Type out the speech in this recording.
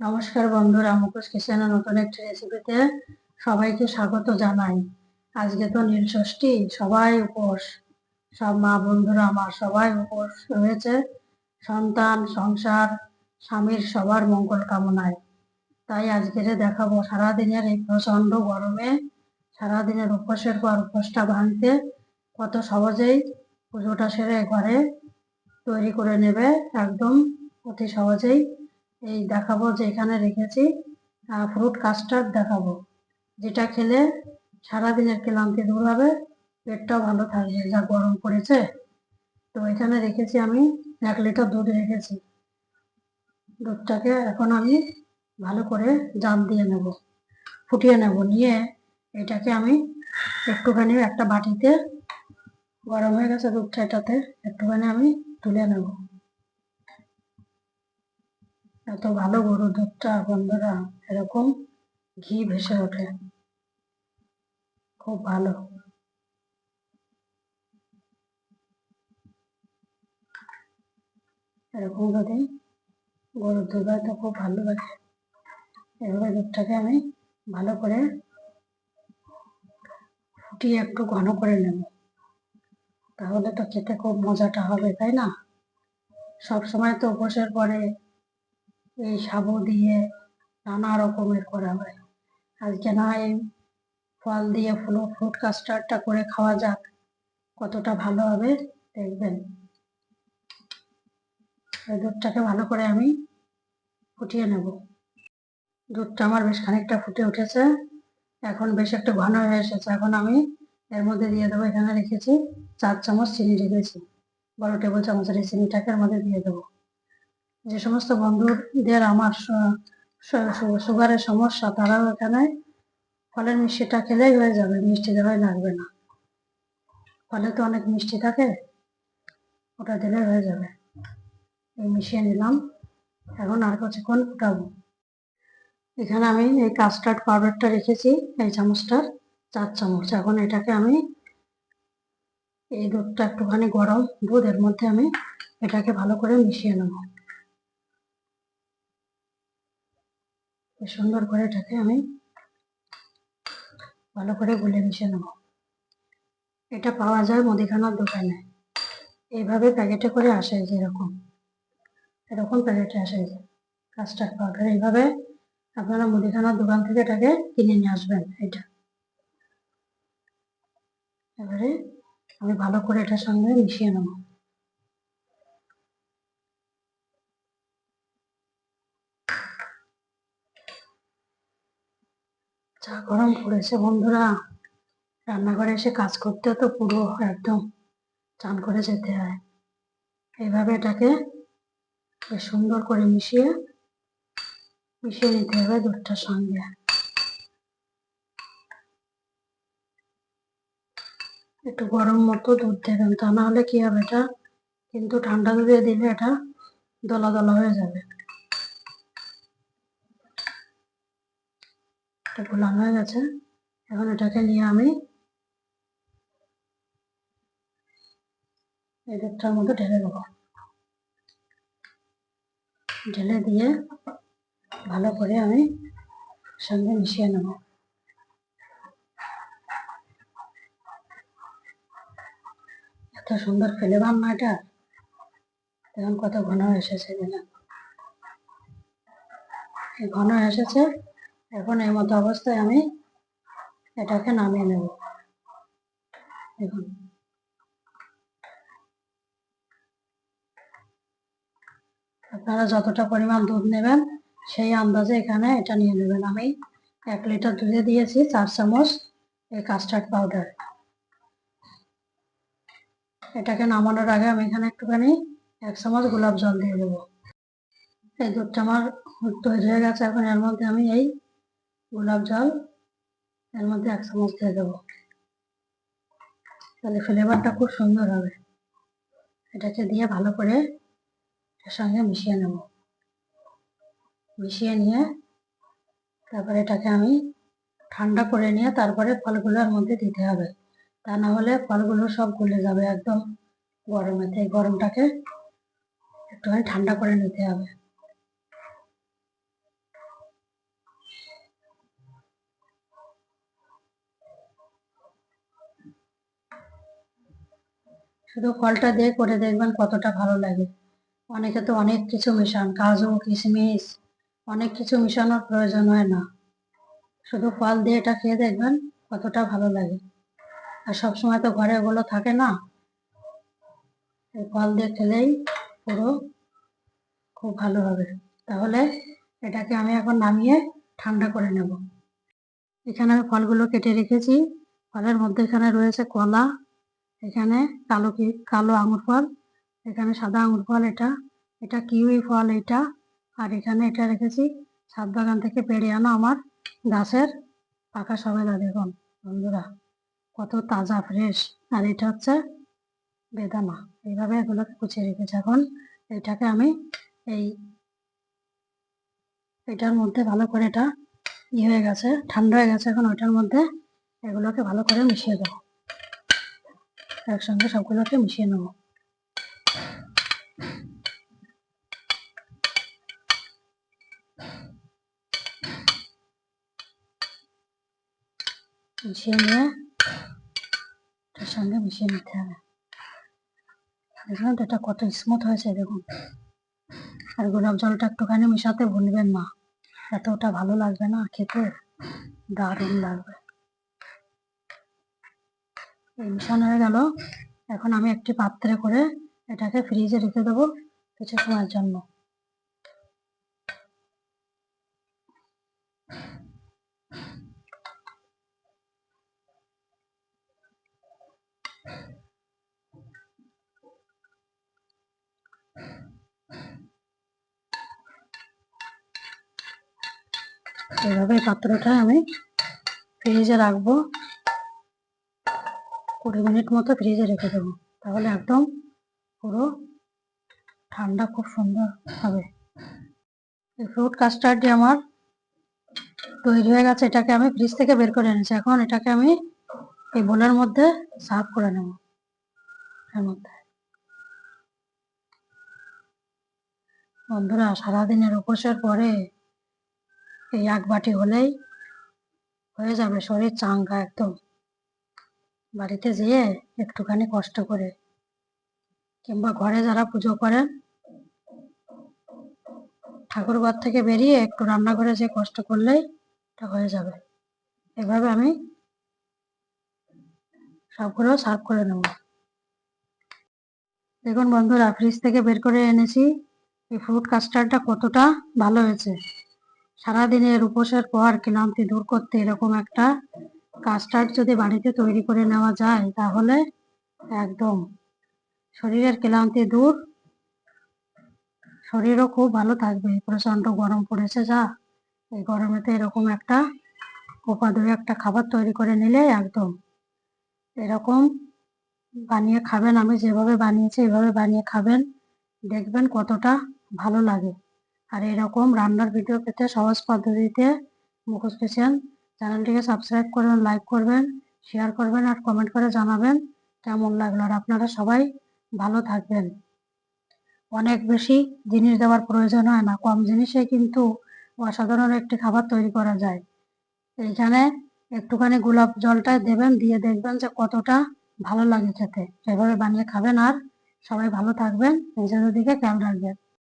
নমস্কার বন্ধুরা মুখোশ কিচেনের নতুন একটি রেসিপিতে সবাইকে স্বাগত জানাই। আজকে তো নীল ষষ্ঠী, সবাই উপোস। সব মা বন্ধুরা আমার সবাই উপোস রয়েছে। সন্তান, সংসার, স্বামীর সবার মঙ্গল কামনায়। তাই আজকের দেখাবো সারাদিনের এই প্রচণ্ড গরমে, সারাদিনের উপোসের পর উপোসটা ভাঙতে কত সহজেই পুজোটা সেরে ঘরে তৈরি করে নেবে, একদম অতি সহজেই এই দেখাবো যে এখানে রেখেছি ফ্রুট কাস্টার্ড দেখাবো, যেটা খেলে সারাদিনের ক্লান্তি দূর হবে, পেটটাও ভালো থাকবে, যা গরম পড়েছে। তো এখানে রেখেছি আমি এক লিটার দুধ রেখেছি। দুধটাকে এখন আমি ভালো করে জাল দিয়ে নেব, ফুটিয়ে নেব, নিয়ে এটাকে আমি একটুখানি একটা বাটিতে গরম হয়ে গেছে দুধটা এটাতে, একটুখানি আমি তুলে নেব। এত ভালো গরুর দুধটা বন্ধুরা এরকম ঘি ভেসে ওঠে। খুব ভালো। এরকম যদি গরুর দুধ তো খুব ভালো লাগে। এভাবে দুধটাকে আমি ভালো করে ফুটিয়ে একটু ঘন করে নেব। তাহলে তো খেতে খুব মজাটা হবে, তাই না? সব সময় তো উপোসের পরে এই সাবু দিয়ে নানা রকমের করা হয়। আজকে না এই ফল দিয়ে ফুলো, ফ্রুট কাস্টার্ডটা করে খাওয়া যাক, কতটা ভালো হবে দেখবেন। এই দুধটাকে ভালো করে আমি ফুটিয়ে নেব। দুধটা আমার বেশ খানিকটা ফুটে উঠেছে, এখন বেশ একটু ঘন হয়ে এসেছে। এখন আমি এর মধ্যে দিয়ে দেবো, এখানে রেখেছি চার চামচ চিনি রেখেছি। বড় টেবিল চামচের এই চিনিটাকে এর মধ্যে দিয়ে দেবো। যে সমস্ত বন্ধুদের আমার সুগারের সমস্যা, তারাও এখানে ফলের মিষ্টিটা খেলেই হয়ে যাবে, মিষ্টি দেওয়াই লাগবে না। ফলে তো অনেক মিষ্টি থাকে, ওটা দিলেই হয়ে যাবে। এই মিশিয়ে নিলাম, এখন আর কিছুক্ষণ ফুটাবো। এখানে আমি এই কাস্টার্ড পাউডারটা রেখেছি, এই চামচটার চার চামচ। এখন এটাকে আমি এই দুধটা একটুখানি গরম দুধ এর মধ্যে আমি এটাকে ভালো করে মিশিয়ে নেব। সুন্দর করে এটাকে আমি ভালো করে গুলে মিশিয়ে নেব। এটা পাওয়া যায় মুদিখানার দোকানে। এইভাবে প্যাকেটে করে আসে যেরকম। এরকম প্যাকেটে আসে যে কাস্টার্ড পাউডার। এইভাবে আপনারা মুদিখানার দোকান থেকে এটাকে কিনে নিয়ে আসবেন এটা এবারে আমি ভালো করে এটার সঙ্গে মিশিয়ে নেব। চা গরম পড়েছে বন্ধুরা। রান্নাঘরে এসে কাজ করতে তো পুরো একদম চান করে যেতে হয়। এইভাবে এটাকে বেশ সুন্দর করে মিশিয়ে মিশিয়ে নিতে হবে দুধটার সঙ্গে। একটু গরম মতো দুধ দেবেন তা না হলে কি হবে এটা? কিন্তু ঠান্ডা দুধে দিলে এটা দলা দলা হয়ে যাবে। এটা গোলাম হয়ে গেছে। এখন এটাকে নিয়ে আমি এই দুধটার মধ্যে ঢেলে দেবো ঢেলে দিয়ে ভালো করে আমি সঙ্গে মিশিয়ে নেব। এত সুন্দর ফেলেবাম না এটা এখন কত ঘন এসেছে এই ঘন এসেছে এখন এই মতো অবস্থায় আমি এটাকে নামিয়ে নেব। দেখুন। আপনারা যতটা পরিমাণ দুধ নেবেন, সেই আন্দাজে এখানে এটা নিয়ে নেবেন। আমি এক লিটার দুধে দিয়েছি চার চামচ এই কাস্টার্ড পাউডার এটাকে নামানোর আগে আমি এখানে একটুখানি এক চামচ গোলাপ জল দিয়ে দেবো। এই দুধটা আমার তৈরি হয়ে গেছে। এখন এর মধ্যে আমি এই গোলাপ জল, এর মধ্যে এক চামচ দিয়ে দেবো। তাহলে ফ্লেভারটা খুব সুন্দর হবে। এটাকে দিয়ে ভালো করে এর সঙ্গে মিশিয়ে নেব। মিশিয়ে নিয়ে তারপরে এটাকে আমি ঠান্ডা করে নিয়ে তারপরে ফলগুলোর মধ্যে দিতে হবে। তা না হলে ফলগুলো সব গলে যাবে একদম গরমেতে গরমটাকে একটুখানি ঠান্ডা করে নিতে হবে। শুধু ফলটা দিয়ে করে দেখবেন কতটা ভালো লাগে। অনেকে তো অনেক কিছু মিশান, কাজু, কিশমিশ, অনেক কিছু মেশানোর প্রয়োজন হয় না। শুধু ফল দিয়ে এটা খেয়ে দেখবেন কতটা ভালো লাগে। আর সবসময় তো ঘরে ওগুলো থাকে না। এই ফল দিয়ে খেলেই পুরো খুব ভালো হবে। তাহলে এটাকে আমি এখন নামিয়ে ঠান্ডা করে নেব। এখানে আমি ফলগুলো কেটে রেখেছি। ফলের মধ্যে এখানে রয়েছে কলা এখানে কালো কি কালো আঙুর ফল, এখানে সাদা আঙুর ফল এটা এটা কিউই ফল এটা, আর এখানে এটা রেখেছি ছাদ বাগান থেকে পেড়ে আনা আমার গাছের পাকা সবেদা দেখুন বন্ধুরা, কত তাজা ফ্রেশ আর এটা হচ্ছে বেদানা। এইভাবে এগুলোকে কুচিয়ে রেখেছি এখন। এটাকে আমি এই এটার মধ্যে ভালো করে এটা ই হয়ে গেছে, ঠান্ডা হয়ে গেছে এখন ওইটার মধ্যে এগুলোকে ভালো করে মিশিয়ে দেবো। একসঙ্গে সবগুলোকে মিশিয়ে নেব। মিশিয়ে নিয়ে এটার সঙ্গে মিশিয়ে নিতে হবে। দেখুন এটা কত স্মুথ হয়েছে, দেখুন। আর গোলাপ জলটা একটুখানি মিশাতে ভুলবেন না। এতটা ভালো লাগবে না, খেতে দারুণ লাগবে। মিশানো হয়ে গেল। এখন আমি একটি পাত্রে করে এটাকে ফ্রিজে রেখে দেবো কিছু সময়ের জন্য। এইভাবে এই পাত্রটা আমি ফ্রিজে রাখব। কুড়ি মিনিট মতো ফ্রিজে রেখে দেবো। তাহলে একদম পুরো ঠান্ডা, খুব সুন্দর হবে। ফ্রুট কাস্টার্ডটি আমার তৈরি হয়ে গেছে। এটাকে আমি ফ্রিজ থেকে বের করে এনেছি। এখন এটাকে আমি এই বোলের মধ্যে সার্ভ করে নেব। এর মধ্যে। বন্ধুরা, সারাদিনের উপোসের পরে এই এক বাটি হলেই হয়ে যাবে। শরীর চাঙ্গা একদম। বাড়িতে যেয়ে একটুখানি কষ্ট করে কিংবা ঘরে যারা পুজো করেন ঠাকুর ঘর থেকে বেরিয়ে একটু রান্নাঘরে যে কষ্ট করলেই এটা হয়ে যাবে। এভাবে আমি সবগুলো সার্ভ করে নেব। দেখুন বন্ধুরা ফ্রিজ থেকে বের করে এনেছি। এই ফ্রুট কাস্টার্ডটা কতটা ভালো হয়েছে। সারাদিনের উপোসের পর ক্লান্তি দূর করতে এরকম একটা কাস্টার্ড যদি বাড়িতে তৈরি করে নেওয়া যায়, তাহলে একদম শরীরের ক্লান্তি দূর। শরীরও খুব ভালো থাকবে। প্রচণ্ড গরম পড়েছে যা। এই গরমেতে এরকম একটা উপাদেয় একটা খাবার তৈরি করে নিলে একদম এরকম বানিয়ে খাবেন। আমি যেভাবে বানিয়েছি, এভাবে বানিয়ে খাবেন। দেখবেন কতটা ভালো লাগে। আর এরকম রান্নার ভিডিও পেতে সহজ পদ্ধতিতে মুখোশ কিচেন চ্যানেলটিকে সাবস্ক্রাইব করবেন লাইক করবেন শেয়ার করবেন আর কমেন্ট করে জানাবেন কেমন লাগল আর আপনারা সবাই ভালো থাকবেন। অনেক বেশি জিনিস দেওয়ার প্রয়োজন হয় না, কম জিনিসে কিন্তু অসাধারণ একটি খাবার তৈরি করা যায়। এইখানে একটুখানি গোলাপ জলটা দেবেন, দিয়ে দেখবেন যে কতটা ভালো লাগে খেতে। সেভাবে বানিয়ে খাবেন আর সবাই ভালো থাকবেন। নিজেদের দিকে খেয়াল রাখবেন।